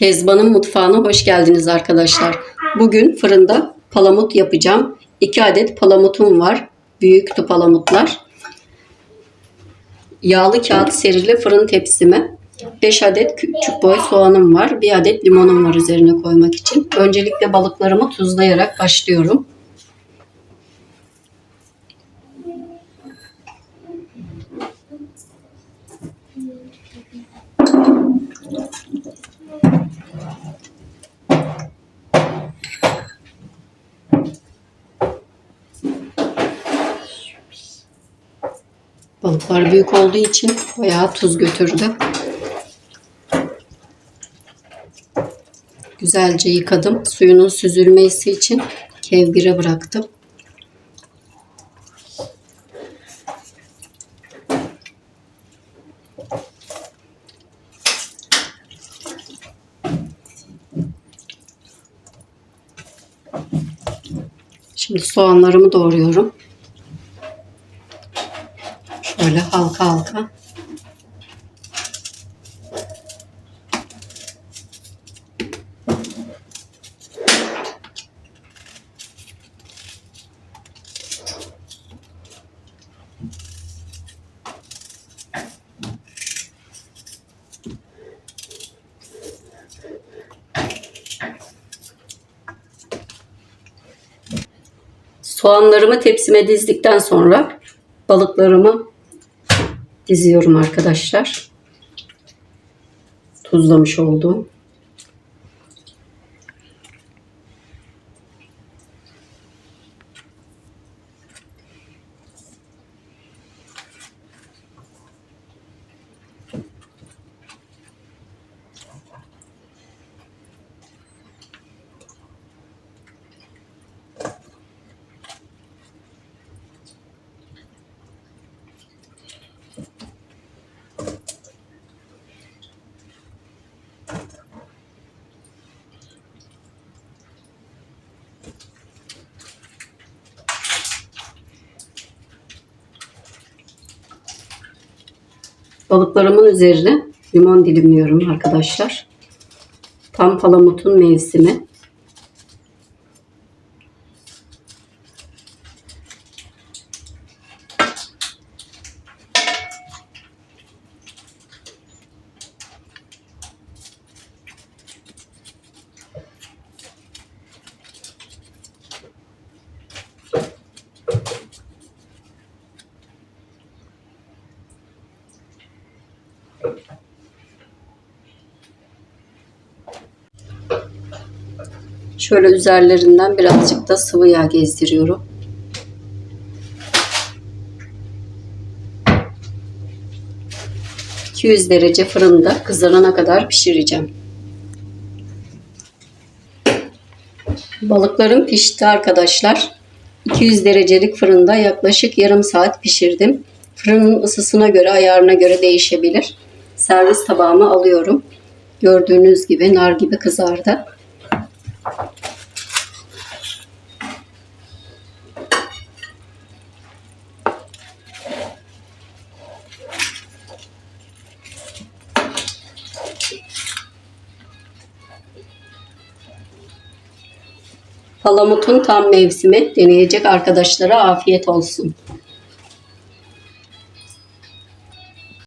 Kezban'ın mutfağına hoş geldiniz arkadaşlar. Bugün fırında palamut yapacağım. 2 adet palamutum var. Büyüktü palamutlar. Yağlı kağıt serili fırın tepsime 5 adet küçük boy soğanım var. 1 adet limonum var üzerine koymak için. Öncelikle balıklarımı tuzlayarak başlıyorum. Balıklar büyük olduğu için bayağı tuz götürdü. Güzelce yıkadım. Suyunun süzülmesi için kevgire bıraktım. Şimdi soğanlarımı doğruyorum. Şöyle halka halka. Soğanlarımı tepsime dizdikten sonra balıklarımı diziyorum arkadaşlar. Tuzlamış olduğum. Balıklarımın üzerine limon dilimliyorum arkadaşlar. Tam palamutun mevsimi. Şöyle üzerlerinden birazcık da sıvı yağ gezdiriyorum. ...200 derece fırında kızarana kadar pişireceğim. Balıklarım pişti arkadaşlar. 200 derecelik fırında yaklaşık yarım saat pişirdim. Fırının ısısına göre, ayarına göre değişebilir. Servis tabağıma alıyorum. Gördüğünüz gibi nar gibi kızardı. Palamutun tam mevsimi deneyecek arkadaşlara afiyet olsun.